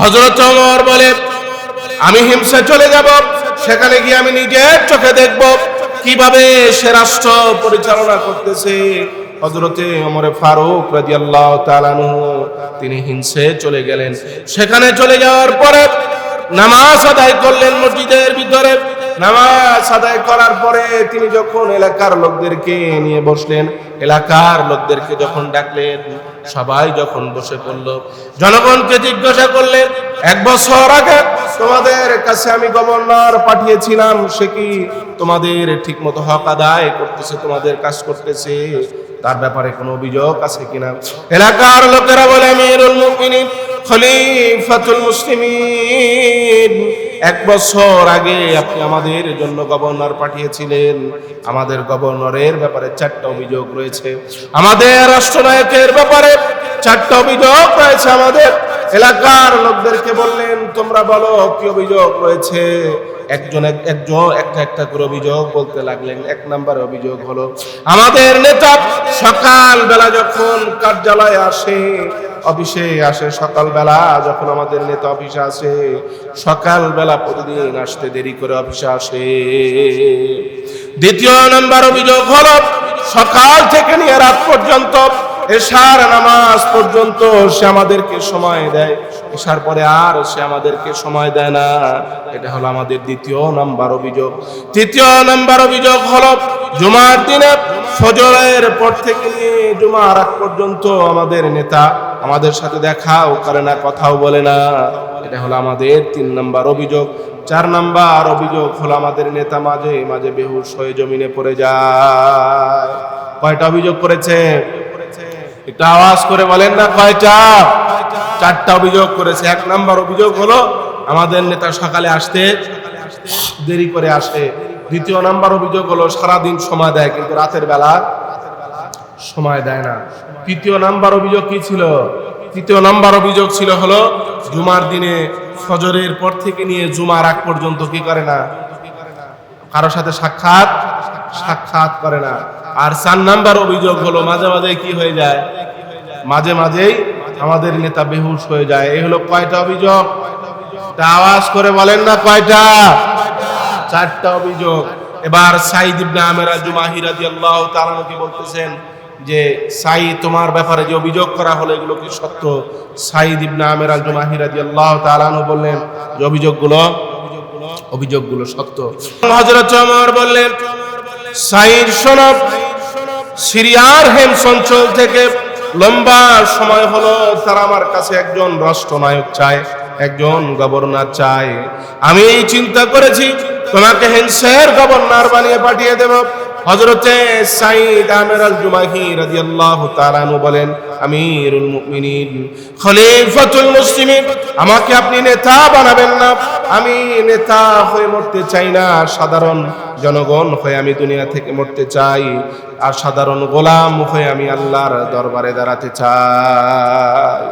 হজরত ওমর বলে, আমি হিমসে চলে যাব, সেখানে গিয়ে আমি নিজের চোখে দেখব কীভাবে সে রাষ্ট্র পরিচালনা করতেছে। হজরতে ওমরে ফারুক রাদিয়াল্লাহু তাআলা তিনি হিমসে চলে গেলেন। সেখানে চলে যাওয়ার পরে নামাজ আদায় করলেন মসজিদের ভিতরে। নামাজ আদায় করার পরে তিনি যখন এলাকার লোকদেরকে নিয়ে বসলেন, এলাকার লোকদেরকে যখন ডাকলেন, সবাই যখন বসে পড়ল, জনগণকে জিজ্ঞাসা করলেন, এক বছর আগে তোমাদের কাছে আমি গভর্নর পাঠিয়েছিলাম, সে কি তোমাদের ঠিক মতো হক আদায় করতেছে, তোমাদের কাজ করতেছে? তার ব্যাপারে কোনো অভিযোগ আছে কিনা? এলাকার লোকেরা বলে মুমিনিন, খলিফাতুল মুসলিমিন। এক বছর আগে আপনি আমাদের জন্য গভর্নর পাঠিয়েছিলেন। আমাদের গভর্নরের ব্যাপারে চারটা অভিযোগ রয়েছে। আমাদের রাষ্ট্রনায়কের ব্যাপারে চারটা অভিযোগ রয়েছে আমাদের। এলাকার লোকদেরকে বললেন, তোমরা বলো, কি অভিযোগ রয়েছে? একজন এক- একজন একটা একটা করে অভিযোগ বলতে লাগলেন। এক নাম্বার অভিযোগ হলো, আমাদের নেতা সকাল বেলা যখন কার্যালয়ে আসে, অফিসে আসে, সকালবেলা যখন আমাদের নেতা অফিসে আসে, সকালবেলা প্রতিদিন আসতে দেরি করে অফিসে আসে। দ্বিতীয় নাম্বার অভিযোগ হলো, সকাল থেকে নিয়ে রাত পর্যন্ত এশার নামাজ পর্যন্ত সে আমাদেরকে সময় দেয়। এশার পরে আর সে আমাদেরকে সময় দেয় না। এটা হলো আমাদের দ্বিতীয় নাম্বার অভিযোগ। তৃতীয় নাম্বার অভিযোগ হলো, জুমার দিনে ফজরের পর থেকে নিয়ে জুমার আগ পর্যন্ত আমাদের নেতা আমাদের সাথে দেখাও করে না, কথাও বলে না। এটা হলো আমাদের তিন নাম্বার অভিযোগ। চার নাম্বার অভিযোগ হলো আমাদের নেতা মাঝে মাঝে বেহুশ হয়ে জমিনে পড়ে যায়। কয়টা অভিযোগ করেছে? একটু আওয়াজ করে বলেন না কয়টা? চারটা অভিযোগ করেছে। এক নাম্বার অভিযোগ হলো, আমাদের নেতা সকালে আসতে দেরি করে আসে। দ্বিতীয় নাম্বার অভিযোগ হলো, সারাদিন সময় দেয়, কিন্তু রাতের বেলা সময় দেয় না। তৃতীয় নাম্বার অভিযোগ কি ছিল? তৃতীয় নাম্বার অভিযোগ ছিল হলো, জুমার দিনে ফজরের পর থেকে নিয়ে জুমার আগ পর্যন্ত কি করে না? কারোর সাথে সাক্ষাৎ? সাক্ষাৎ করে না। আর চার নাম্বার অভিযোগ হলো, মাঝে মাঝে কি হয়ে যায়? মাঝে মাঝেই আমাদের নেতা বেহুশ হয়ে যায়। এই হলো কয়টা অভিযোগ? আওয়াজ করে বলেন না কয়টা? চারটা অভিযোগ। এবার সাইদ ইবনে আমের জুমাহি রাদিয়াল্লাহু তাআলা কি বলতেছেন? যে সাই তোমার ব্যাপারে যে অভিযোগ করা হলো, এগুলো কি সত্য? সাইদ ইবনে আমের আল জুমাহি রাদিয়াল্লাহু তাআলা বললেন, যে অভিযোগগুলো অভিযোগগুলো সত্য। হযরত ওমর বললেন, সাইদ শোনব সিরিয়ার হেমস অঞ্চল থেকে লম্বা সময় হলো তারা আমার কাছে একজন রাষ্ট্রনায়ক চায়, একজন গভর্নর চায়। আমি এই চিন্তা করেছি, তোমাকে হেন্সের গভর্নর বানিয়ে পাঠিয়ে দেব। হজরতে সাইদ আমের জুমাহি রাদিয়াল্লাহু তাআলা আনহু বলেন, আমিরুল মুমিনিন, খলিফাতুল মুসলিমিন, আমাকে আপনি নেতা বানাবেন না। আমি নেতা হয়ে মরতে চাই না সাধারণ জনগণ হয়ে আমি দুনিয়া থেকে মরতে চাই, আর সাধারণ গোলাম হয়ে আমি আল্লাহর দরবারে দাঁড়াতে চাই।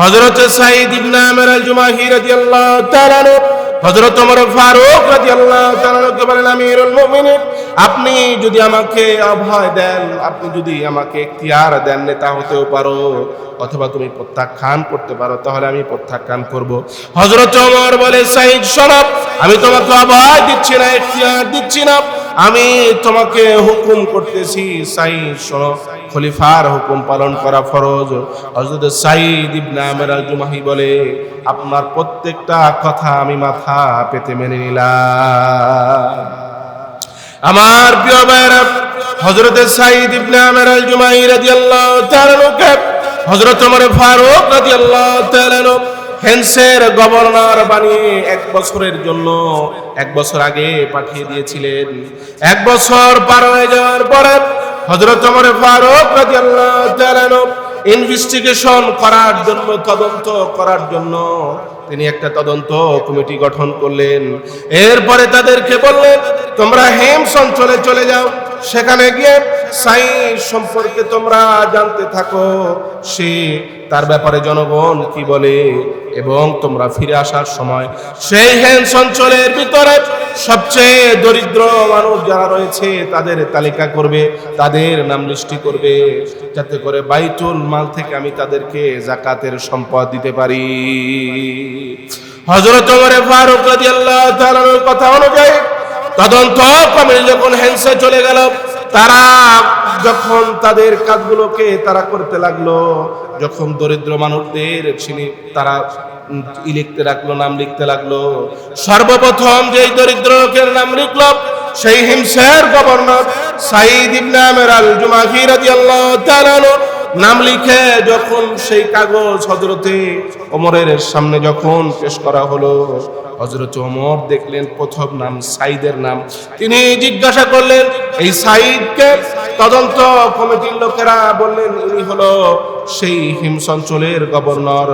হযরত সাইদ ইবনে আমের জুমাহি রাদিয়াল্লাহু তাআলা আনহু হযরত ওমর ফারুক রাদিয়াল্লাহু তাআলা বলেন, আমিরুল মুমিনিন, আপনি যদি আমাকে অভয় দেন, আপনি যদি আমাকে এখতিয়ার দেন, নেতা হতেও পারো, অথবা তুমি প্রত্যাখ্যান করতে পারো, তাহলে আমি প্রত্যাখ্যান করব। হযরত ওমর বলে সাইদ শরাব আমি তোমাকে অভয় দিচ্ছি না, এখতিয়ার দিচ্ছি না, আমি তোমাকে হুকুম করতেছি সাইদ শোনো। খলিফার হুকুম পালন করা ফরজ। হযরত সাইদ ইবনে আমের আল জুমাহি বলে, আপনার প্রত্যেকটা কথা আমি মাথা পেতে মেনে নিলাম। আমার প্রিয় ভাইরা হযরত সাইদ ইবনে আমের আল জুমাহি রাদিয়াল্লাহু তাআলা হযরত ওমর ফারুক রাদিয়াল্লাহু তাআলা হেন্সের গভর্নর বানিয়ে এক বছরের জন্য, এক বছর আগে পাঠিয়ে দিয়েছিলেন। এক বছর পার হয়ে যাওয়ার পরে হযরত ওমর ফারুক ইনভেস্টিগেশন করার জন্য, তদন্ত করার জন্য তিনি একটা তদন্ত কমিটি গঠন করলেন। এরপরে তাদেরকে বললেন, তোমরা হেমস অঞ্চলে চলে যাও। সেখানে গিয়ে সাইন্স সম্পর্কে তোমরা জানতে থাকো। সে তার ব্যাপারে জনগণ কি বলে এবং তোমরা ফিরে আসার সময় সেই হেমস অঞ্চলের ভিতরে সবচেয়ে দরিদ্র মানুষ যারা রয়েছে, তাদের তালিকা করবে, তাদের নাম লিস্টি করবে। যাতে করে বাইতুল মাল থেকে আমি তাদেরকে জাকাতের সম্পদ দিতে পারি। হজরত ফারুক কথা অনুযায়ী তদন্ত কমিটি যখন হেন্সে চলে গেল, তারা যখন তাদের কাজগুলোকে তারা করতে লাগল, যখন দরিদ্র মানুষদের চিনি তারা লিখতে লাগল, নাম লিখতে লাগল। সর্বপ্রথম যেই দরিদ্র লোকের নাম লিখলো, সেই হিমসের গভর্নর সাইদ ইবনে আমের আল জুমাহি রাদিয়াল্লাহু তাআলা নাম লিখে যখন সেই কাগজ হজরতে ওমরের সামনে যখন পেশ করা হলো হজরত ওমর দেখলেন প্রথম নাম সাইদের নাম। তিনি জিজ্ঞাসা করলেন, এই সাইদকে? তদন্ত কমিটির লোকেরা বললেন ইনি হলো সেই হিমস অঞ্চলের গভর্নর,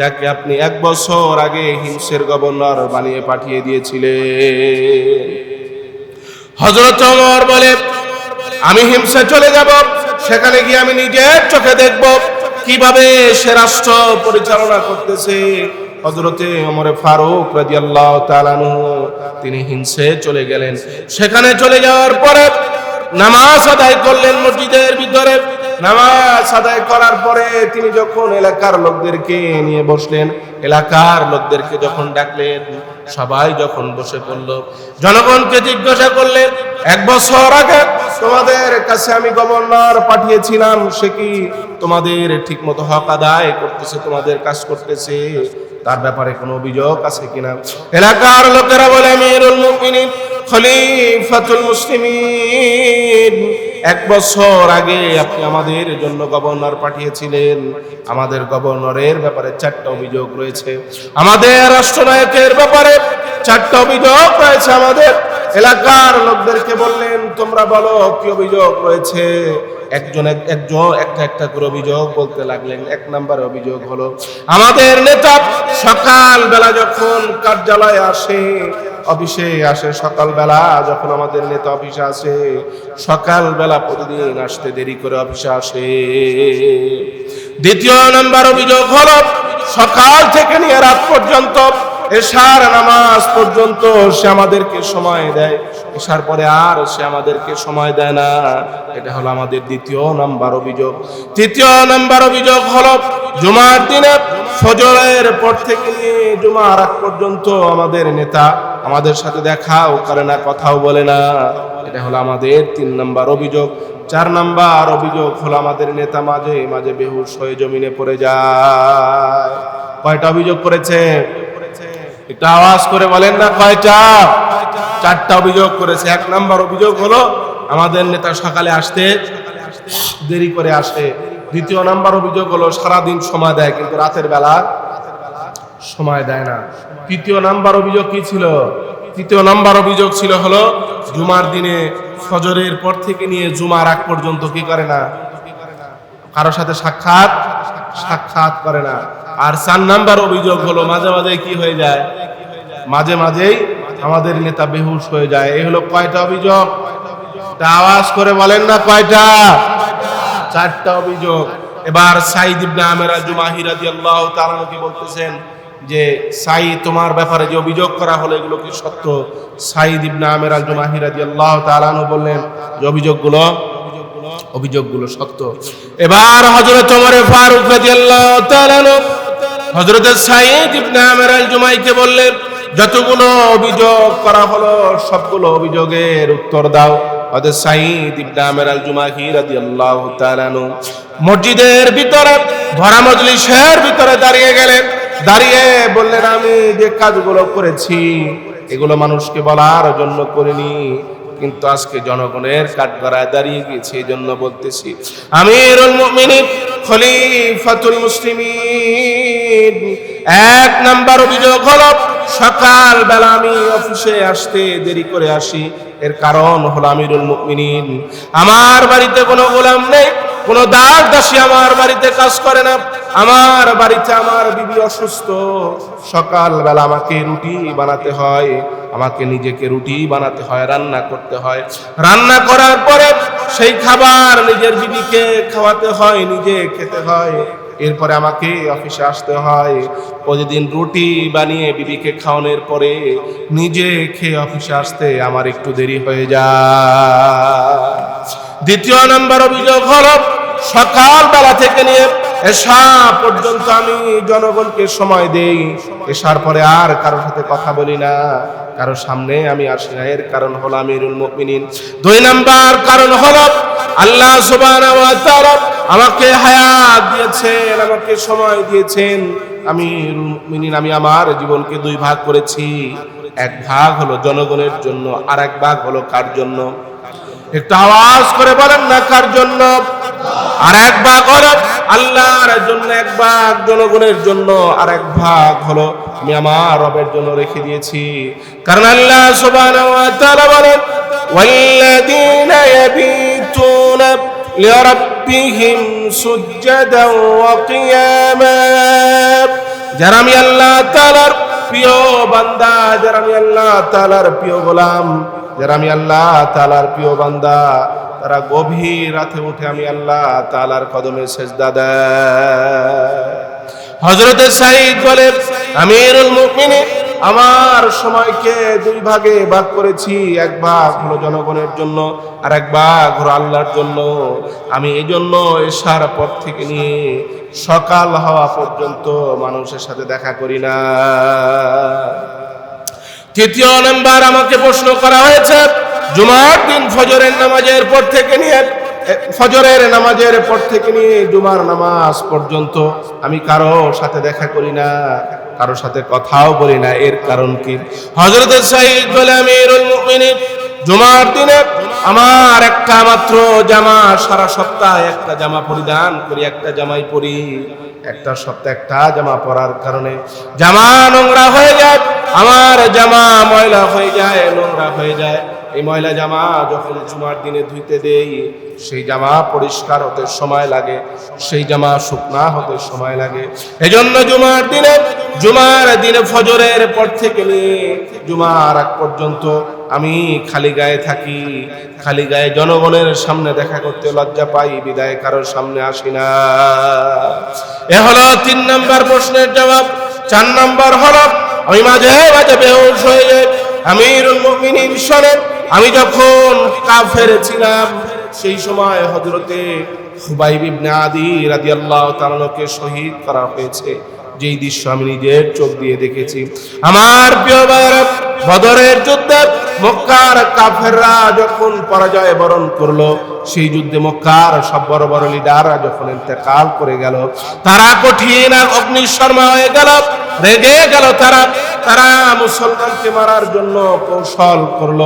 যাকে আপনি এক বছর আগে হিমসের গভর্নর বানিয়ে পাঠিয়ে দিয়েছিলেন। হজরত ওমর বলে, আমি হিমসে চলে যাব। সেখানে গিয়ে আমি নিজের চোখে দেখব কীভাবে সে রাষ্ট্র পরিচালনা করতেছে। হজরতে ওমরে ফারুক তাআলা আনহু, তিনি হিংসে চলে গেলেন। সেখানে চলে যাওয়ার পরে নামাজ আদায় করলেন মসজিদের ভিতরে। নামাজ আদায় করার পরে তিনি যখন এলাকার লোকদেরকে নিয়ে বসলেন, এলাকার লোকদেরকে যখন ডাকলেন সবাই যখন বসে পড়ল, জনগণকে জিজ্ঞাসা করলেন এক বছর আগে তোমাদের কাছে আমি গভর্নর পাঠিয়েছিলাম, সে কি তোমাদের ঠিক মতো হক আদায় করতেছে, তোমাদের কাজ করতেছে? তার ব্যাপারে কোনো অভিযোগ আছে কিনা? এলাকার লোকেরা বলে মুমিনিন খলিফাতুল মুসলিমিন। এক বছর আগে আপনি আমাদের জন্য গভর্নর পাঠিয়েছিলেন। আমাদের গভর্নরের ব্যাপারে চারটা অভিযোগ রয়েছে। আমাদের রাষ্ট্রনায়কের ব্যাপারে চারটা অভিযোগ রয়েছে আমাদের। এলাকার লোকদেরকে বললেন, তোমরা বলো, কি অভিযোগ রয়েছে? একজন এক- একজন একটা একটা করে অভিযোগ বলতে লাগলেন। এক নাম্বার অভিযোগ হলো, আমাদের নেতা সকাল বেলা যখন কার্যালয়ে আসে, অফিসে আসে, সকালবেলা যখন আমাদের নেতা অফিসে আসে, সকালবেলা প্রতিদিন আসতে দেরি করে অফিসে আসে। দ্বিতীয় নাম্বার অভিযোগ হলো, সকাল থেকে নিয়ে রাত পর্যন্ত এশার নামাজ পর্যন্ত সে আমাদেরকে সময় দেয়। এশার পরে আর সে আমাদেরকে সময় দেয় না। এটা হলো আমাদের দ্বিতীয় নাম্বার অভিযোগ। তৃতীয় নাম্বার অভিযোগ হলো, জুমার দিনে ফজরের পর থেকে জুমার আগ পর্যন্ত আমাদের নেতা আমাদের সাথে দেখাও করে না, কথাও বলে না। এটা হলো আমাদের তিন নাম্বার অভিযোগ। চার নাম্বার অভিযোগ হলো আমাদের নেতা মাঝে মাঝে বেহুশ হয়ে জমিনে পড়ে যায়। কয়টা অভিযোগ করেছে? একটু আওয়াজ করে বলেন না কয়টা চারটা অভিযোগ করেছে। এক নাম্বার অভিযোগ হলো, আমাদের নেতা সকালে আসতে দেরি করে আসে। দ্বিতীয় নাম্বার অভিযোগ হলো, সারাদিন সময় দেয়, কিন্তু রাতের বেলা সময় দেয় না। তৃতীয় নাম্বার অভিযোগ কি ছিল? তৃতীয় নাম্বার অভিযোগ ছিল হলো, জুমার দিনে ফজরের পর থেকে নিয়ে জুমার আগ পর্যন্ত কি করে না? কারও সাথে সাক্ষাৎ সাক্ষাৎ করে না। আর চার নাম্বার অভিযোগ হলো, মাঝে মাঝে কি হয়ে যায়? মাঝে মাঝেই আমাদের নেতা বেহুশ হয়ে যায়। এই হলো কয়টা অভিযোগ? আওয়াজ করে বলেন না কয়টা? চারটা অভিযোগ। এবার সাইদ ইবনে আমের আল জুমাহি রাদিয়াল্লাহু তাআলা কি বলতেছেন যে সাই তোমার ব্যাপারে যে অভিযোগ করা হলো, এগুলো কি সত্য? সাইদ ইবনে আমের আল জুমাহি রাদিয়াল্লাহু তাআলা বললেন, যে অভিযোগগুলো অভিযোগগুলো সত্য। এবার হযরত ওমর ফারুক রাদিয়াল্লাহু তাআলা হযরত সাইদ ইবনে আমের আল জুমাইকে বললেন, যতগুলো অভিযোগ করা হলো, সবগুলো অভিযোগের উত্তর দাও। হযরত সাইদ ইবনে আমের আল জুমাহি রাদিয়াল্লাহু তাআলা মসজিদের ভিতরে, ভরা মজলিসের ভিতরে দাঁড়িয়ে গেলেন। দাঁড়িয়ে বললেন, আমি যে কাজগুলো করেছি, এগুলো মানুষকে বলার জন্য করিনি। কিন্তু আজকে জনগণের কাঠগড়ায় দাঁড়িয়ে গিয়েছে, এই জন্য বলতেছি, আমিরুল মুমিনিন, খলিফাতুল মুসলিমিন। এক নাম্বার অভিযোগ হলো সকাল বেলা আমি অফিসে আসতে দেরি করে আসি। এর কারণ হলো আমিরুল মুমিনিন। আমার বাড়িতে কোনো গোলাম নেই। কোনো দাস দাসী আমার বাড়িতে কাজ করে না। আমার বাড়িতে আমার বিবি অসুস্থ। সকাল বেলা আমাকে রুটি বানাতে হয়। আমাকে নিজেকে রুটি বানাতে হয়, রান্না করতে হয়। রান্না করার পরে সেই খাবার নিজের বিবিকে খাওয়াতে হয়, নিজে খেতে হয়। এরপরে আমাকে অফিসে আসতে হয়। প্রতিদিন রুটি বানিয়ে বিবিকে খাওয়ানোর পরে নিজে খেয়ে অফিসে আসতে আমার একটু দেরি হয়ে যায়। দ্বিতীয় নাম্বার অভিযোগ হলো সকালবেলা থেকে নিয়ে এসা পর্যন্ত আমি জনগণকে সময় দেই। এসার পরে আর কারোর সাথে কথা বলি না। কারও সামনে আমি আসি না এর কারণ হলো আমিরুল মুমিনিন। দুই নাম্বার কারণ হলো আল্লাহ সুবহানাহু আমাকে হায়াত দিয়েছেন, আমাকে সময় দিয়েছেন। আমি মুমিনিন, আমি আমার জীবনকে দুই ভাগ করেছি। এক ভাগ হলো জনগণের জন্য আর এক ভাগ হলো কার জন্য? একটু আওয়াজ করে বলেন না কার জন্য? আর এক ভাগ হলো আল্লাহর জন্য, এক ভাগ জনগণের জন্য, আর এক ভাগ হলো আমি আমার রবের জন্য রেখে দিয়েছি। কারণ আল্লাহ সুবহানাহু ওয়া তাআলা বলেন, ওয়াল্লাযীনা ইয়াবিতুনা লিরাব্বিহিম সুজদান ওয়া কিয়ামা। যারা আমি আল্লাহ তাআলার প্রিয় বান্দা, যারা আমি আল্লাহ তালার প্রিয় গোলাম, যারা আমি আল্লাহ তালার প্রিয় বান্দা, তারা গভীর রাতে উঠে আমি আল্লাহ তালার কদমে শেষ দাদা হযরতে সাইদ বলে আমিরুল মুমিনিন আমার সময়কে দুই ভাগে ভাগ করেছি, এক ভাগ হলো জনগণের জন্য আর এক ভাগ হলো আল্লাহর জন্য। আমি এই জন্য এশার পর থেকে নিয়ে সকাল হওয়া পর্যন্ত মানুষের সাথে দেখা করি না। তৃতীয় নাম্বার আমাকে প্রশ্ন করা হয়েছে, জুমার দিন ফজরের নামাজের পর থেকে নিয়ে, ফজরের নামাজের পর থেকে নিয়ে জুমার নামাজ পর্যন্ত আমি কারও সাথে দেখা করি না। কারও সাথে কথাও বলি না, এর কারণ কি? হজরত সাইদ আমিরুল মুমিনিন, জুমার দিনে আমার একটা মাত্র জামা সারা সপ্তাহ একটা জামা পরিধান করি, একটা জামাই পরি। একটা সপ্তাহ একটা জামা পরার কারণে জামা নোংরা হয়ে যায়, আমার জামা ময়লা হয়ে যায়, নোংরা হয়ে যায়। এই ময়লা জামা যখন জুমার দিনে ধুইতে দেই, সেই জামা পরিষ্কার হতে সময় লাগে, সেই জামা শুকনা হতে সময় লাগে। এজন্য জুমার দিনে জুমার দিনে ফজরের পর থেকে জুমার আগ পর্যন্ত আমি খালি গায়ে থাকি। খালি গায়ে জনগণের সামনে দেখা করতে লজ্জা পাই, বিদায় কারোর সামনে আসি না। এ হলো তিন নম্বর প্রশ্নের জবাব, চার নম্বর হলো, আমি মাঝে মাঝে বেহুশ হয়ে যাই, আমিরুল মুমিনিন শোনেন আমি যখন কাফের ছিলাম, সেই সময় হজরতে হুবাইব ইবনে আদি রাদিয়াল্লাহু তাআলাকে শহীদ করা হয়েছে। যেই দৃশ্য আমি নিজের চোখ দিয়ে দেখেছি। আমার প্রিয় বদরের যুদ্ধে মক্কার কাফেররা যখন পরাজয় বরণ করল, সেই যুদ্ধে মক্কার সব বড় বড় লিডাররা যখন ইন্তেকাল করে গেল, তারা কঠিন অগ্নিশর্মা হয়ে গেল, রেগে গেল তারা। তারা মুসলমানকে মারার জন্য কৌশল করল।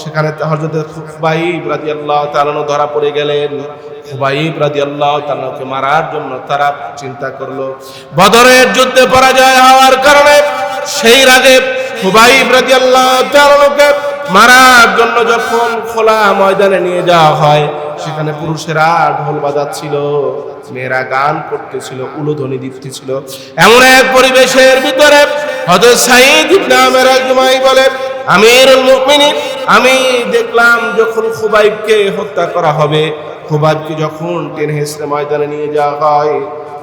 সেখানে হজরত খুবাইব রাদিয়াল্লাহু তাআলা ধরা পড়ে গেলেন। খুবাইব রাদিয়াল্লাহু তাআলাকে মারার জন্য তারা চিন্তা করল। বদরের যুদ্ধে পরাজয় হওয়ার কারণে সেই রাগে খুবাইব রাদিয়াল্লাহু তাআলাকে মারার জন্য যখন খোলা ময়দানে নিয়ে যাওয়া হয়, সেখানে পুরুষেরা ঢোল বাজাচ্ছিল, মেয়েরা গান করতেছিল, উলুধ্বনি দিতেছিল এমন এক পরিবেশের ভিতরে হযরত সাইদ ইবনে আমের আজমাই বলে, আমিরুল মুমিনিন, আমি দেখলাম যখন খুবাইবকে হত্যা করা হবে খুবাইবকে যখন টেনে হেসড়ে ময়দানে নিয়ে যাওয়া হয়,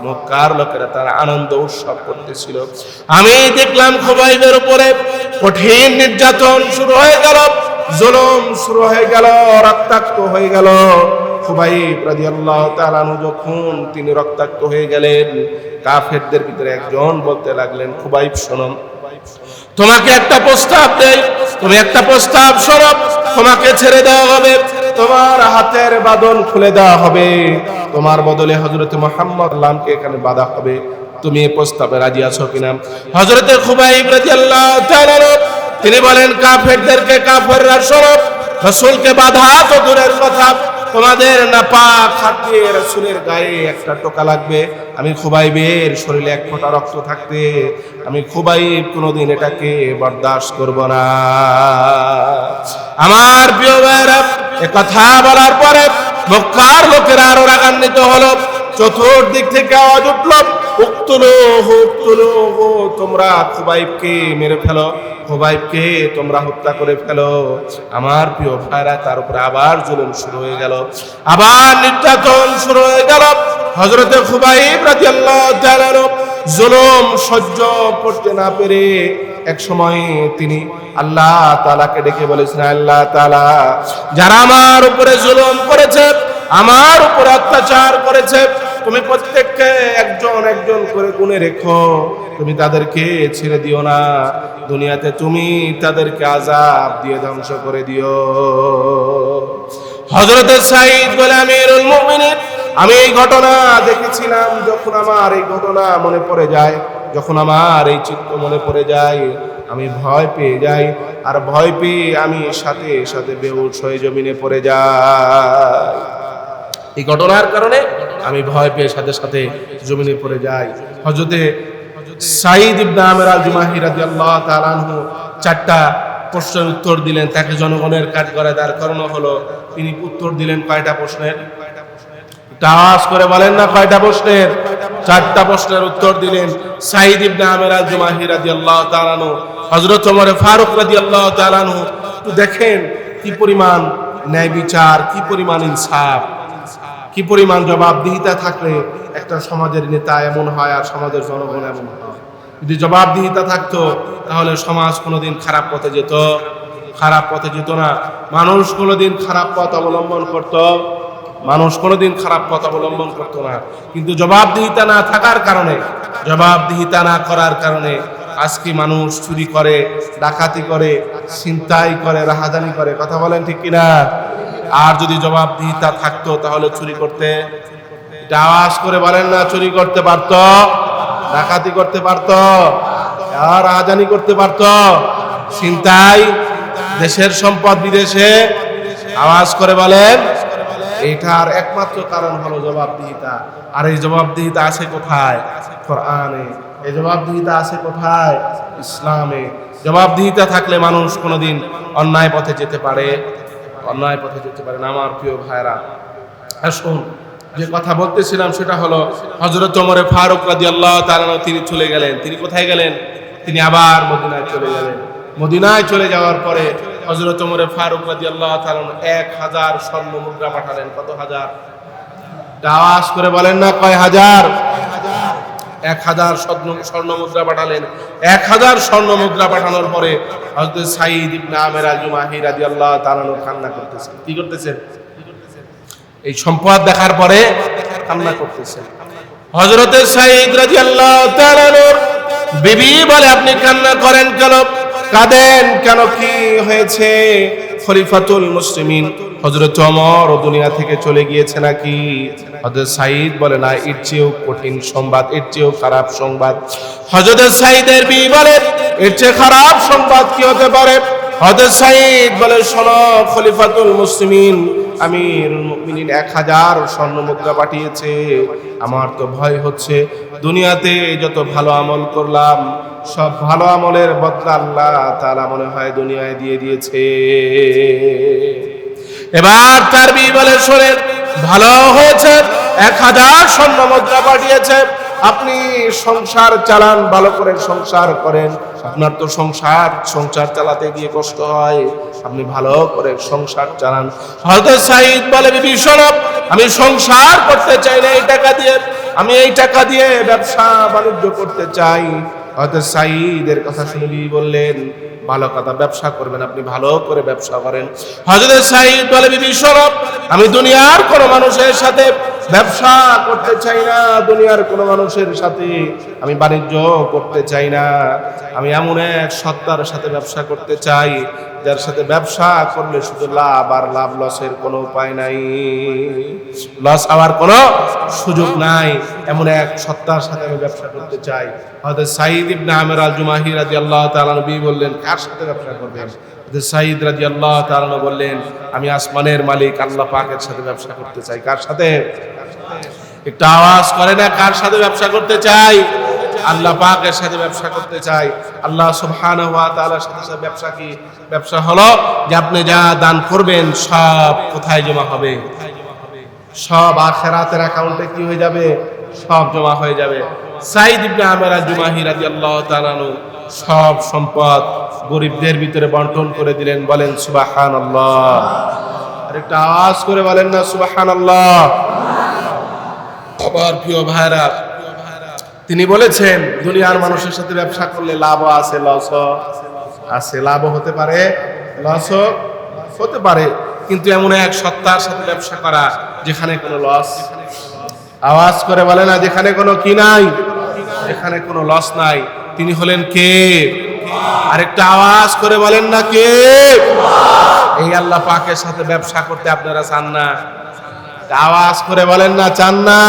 মক্কার লোকেরা তারা আনন্দ উৎসব করতেছিল। আমি দেখলাম খুবাইবের উপরে কঠিন নির্যাতন শুরু হয়ে গেল, জুলুম শুরু হয়ে গেল, রক্তাক্ত হয়ে গেল। খুবাইব রাদিয়াল্লাহু তাআলা যখন তিনি রক্তাক্ত হয়ে গেলেন, কাফেরদের ভিতরে একজন বলতে লাগলেন, খুবাইব শোনো, তোমাকে একটা প্রস্তাব দেই, তুমি একটা প্রস্তাব শোনো, তোমাকে ছেড়ে দেওয়া হবে। তোমার হাতের বাদন খুলে দেওয়া হবে। তোমার বদলে হজরত মোহাম্মদ এখানে বাধা হবে। তুমি এই প্রস্তাবে রাজি আছো কিনা? হজরতে খুবাইব তিনি বলেন, কাফেরদেরকে কাফেররা সরব। রসুলকে বাধা তো দূরের কথা। তোমাদের নাপাক হাত দিয়ে রসুলের গায়ে একটা টোকা লাগবে। আমি খুবাইবের শরীরে এক ফোঁটা রক্ত থাকতে, আমি খুবাইব কোনোদিন এটাকে বরদাস্ত করব না। আমার প্রিয় ভাইরা এ কথা বলার পরে মক্কার লোকেরা আরও রাগান্বিত হলো। চতুর্দিক থেকে আওয়াজ উঠল। তোমরা খুবাইবকে মেরে ফেলো খুবাইবকে তোমরা হত্যা করে ফেলো। আমার প্রিয় ভাইরা, তার উপরে আবার জুলুম শুরু হয়ে গেল। আবার নির্যাতন শুরু হয়ে গেল। হজরতে খুবাইব রাদিয়াল্লাহু তাআলা জুলুম সহ্য করতে না পেরে এক সময় তিনি আল্লাহ তাআলাকে ডেকে বলেছেন, আল্লাহ তাআলা, যারা আমার উপরে জুলুম করেছে, আমার উপরে অত্যাচার করেছে তুমি প্রত্যেককে একজন একজন করে গুনে রেখো। তুমি তাদেরকে ছেড়ে দিও না। দুনিয়াতে তুমি তাদেরকে আজাব দিয়ে ধ্বংস করে দিও। হজরত সাইদ বলে, আমিরুল মুমিনিন, আমি এই ঘটনা দেখেছিলাম যখন আমার এই ঘটনা মনে পড়ে যায়, যখন আমার এই চিত্র মনে পড়ে যায়। আমি ভয় পেয়ে যাই, আর ভয় পেয়ে আমি সাথে সাথে বেউস হয়ে জমিনে পড়ে যাই। এই ঘটনার কারণে আমি ভয় পেয়ে সাথে সাথে জমিনে পড়ে যাই। হজরতে সাইদ ইবনে আমের আল জুমাহি রাদিয়াল্লাহু তাআলা আনহু চারটা প্রশ্নের উত্তর দিলেন। তাকে জনগণের কাজ করে তার কারণ হলো। তিনি উত্তর দিলেন কয়টা প্রশ্নের? আওয়াজ করে বলেন না কয়টা প্রশ্নের? চারটা প্রশ্নের উত্তর দিলেন সাইদ ইবনে আমের আল জুমাহি রাদিয়াল্লাহু তাআলা আনহু। হযরত ওমর ফারুক রাদিয়াল্লাহু তাআলা আনহু। একটু দেখেন কি পরিমাণ ন্যায় বিচার কি পরিমাণ ইনসাফ। কি পরিমাণ জবাবদিহিতা থাকলে একটা সমাজের নেতা এমন হয় আর সমাজের জনগণ এমন হয়? যদি জবাবদিহিতা থাকতো, তাহলে সমাজ কোনোদিন খারাপ পথে যেত, খারাপ পথে যেত না। মানুষ কোনোদিন খারাপ পথ অবলম্বন করত, মানুষ কোনোদিন খারাপ পথ অবলম্বন করত না। কিন্তু জবাবদিহিতা না থাকার কারণে, জবাবদিহিতা না করার কারণে আজকে মানুষ চুরি করে, ডাকাতি করে, ছিনতাই করে রাহাজানি করে, কথা বলেন ঠিক কিনা? আর যদি জবাব জবাবদিহিতা থাকতো তাহলে চুরি করতে এটা আওয়াজ করে বলেন না, চুরি করতে পারত, ডাকাতি করতে পারত, আর রাহাজানি করতে পারত। চিন্তাই দেশের সম্পদ বিদেশে আওয়াজ করে বলেন এটার একমাত্র কারণ হলো জবাবদিহিতা। আর এই জবাবদিহিতা আছে কোথায়? কোরআনে। এই জবাবদিহিতা আছে কোথায়? ইসলামে। জবাবদিহিতা থাকলে মানুষ কোনোদিন অন্যায় পথে যেতে পারে। অন্যায় পথে যেতে পারে না, আমার প্রিয় ভাইরা আসুন যে কথা বলতেছিলাম সেটা হলো হজরত ওমরে ফারুক রাজি আল্লাহ তিনি চলে গেলেন। তিনি কোথায় গেলেন? তিনি আবার মদিনায় চলে গেলেন। মদিনায় চলে যাওয়ার পরে হজরত ওমরে ফারুক রাজি আল্লাহ এক হাজার স্বর্ণ মুদ্রা পাঠালেন। কত হাজার? আওয়াজ করে বলেন না, কয় হাজার? এক হাজার স্বর্ণ মুদ্রা পাঠালেন। এক হাজার স্বর্ণ মুদ্রা পাঠানোর পরে হজরত সাইদ ইবনে আমের আল জুমাহি রাদিয়াল্লাহু কি করতেছেন? এই সম্পদ দেখার পরে কান্না করতেছেন। হজরতে সাইদ রাদিয়াল্লাহু তাআলা বিবি বলে, আপনি কান্না করেন কেন? কাঁদেন কেন? কি হয়েছে? খলিফাতুল মুসলিমিন। হজরত অমর দুনিয়া থেকে চলে গিয়েছে নাকি? হজরত সাইদ বলে, না, এর চেয়েও কঠিন সংবাদ, এর চেয়েও খারাপ সংবাদ। হজরত সাইদের বি বলে, এর চেয়ে খারাপ সংবাদ কি হতে পারে? হজরত সাইদ বলে, শোনো, খলিফাতুল মুসলিমিন আমির মুমিনিন এক হাজার স্বর্ণ মুদ্রা পাঠিয়েছে। আমার তো ভয় হচ্ছে। দুনিয়াতে যত ভালো আমল করলাম, সব ভালো আমলের বদলা আল্লাহ তাআলা মনে হয় দুনিয়ায় দিয়ে দিয়েছে। এবার তার বি বলে, শোনেন, ভালো হয়েছে, এক হাজার স্বর্ণ মুদ্রা পাঠিয়েছে। আপনি সংসার চালান, ভালো করে সংসার করেন। আপনার তো সংসার সংসার চালাতে গিয়ে কষ্ট হয়। আপনি ভালো করে সংসার চালান। হয়তো সাইদ বলে, বিবি আমি সংসার করতে চাই না, এই টাকা দিয়ে। আমি এই টাকা দিয়ে ব্যবসা বাণিজ্য করতে চাই। হয়তো সাইদের কথা শুনে বিবি বললেন, ভালো কথা, ব্যবসা করবেন আপনি, ভালো করে ব্যবসা করেন। হজরত সাইদ বলে, বিবি সরব আমি দুনিয়ার কোনো মানুষের সাথে ব্যবসা করতে চাই না, দুনিয়ার কোনো মানুষের সাথে আমি বাণিজ্য করতে চাই না। আমি এমন এক সত্তার সাথে ব্যবসা করতে চাই যার সাথে ব্যবসা করলে শুধু লাভ আর লাভ লসের কোনো উপায় নাই। লস হওয়ার কোনো সুযোগ নাই। এমন এক সত্তার সাথে আমি ব্যবসা করতে চাই। হয়তো সাইদ ইবনে আমের আল জুমাহি রাদিয়াল্লাহু তাআলা নবী বললেন, কার সাথে ব্যবসা করবেন? সাইদ রাদিয়াল্লাহু তাআলা বললেন, আমি আসমানের মালিক, আল্লাহ পাকের সাথে ব্যবসা করতে চাই। কার সাথে? একটু আওয়াজ করে না, কার সাথে ব্যবসা করতে চাই? আল্লাহ পাকের সাথে ব্যবসা করতে চাই। আল্লাহ সুবহানাহু ওয়া তাআলার সাথে সাথে ব্যবসা কি? ব্যবসা হলো যে আপনি যা দান করবেন সব কোথায় জমা হবে? সব আখেরাতের অ্যাকাউন্টে কি হয়ে যাবে? সব জমা হয়ে যাবে। সাইদ ইবনে আমের জুমাহি রাদিয়াল্লাহু তাআলা সব সম্পদ গরিবদের ভিতরে বন্টন করে দিলেন, বলেন সুবহানাল্লাহ। আর একটা আওয়াজ করে বলেন না সুবহানাল্লাহ। আবার প্রিয় ভাইরা তিনি বলেছেন, দুনিয়ার মানুষের সাথে ব্যবসা করলে লাভও আছে লস আছে। লাভও হতে পারে, লসও হতে পারে। কিন্তু এমন এক সত্তার সাথে ব্যবসা করা, যেখানে কোনো লস আওয়াজ করে বলে না, যেখানে কোনো কি নাই, যেখানে কোনো লস নাই। তিনি হলেন কে? আরেকটা আওয়াজ করে বলেন না কে? এই আল্লাহ পাকের সাথে ব্যবসা করতে আপনারা চান না। আওয়াজ করে বলেন না, চান না।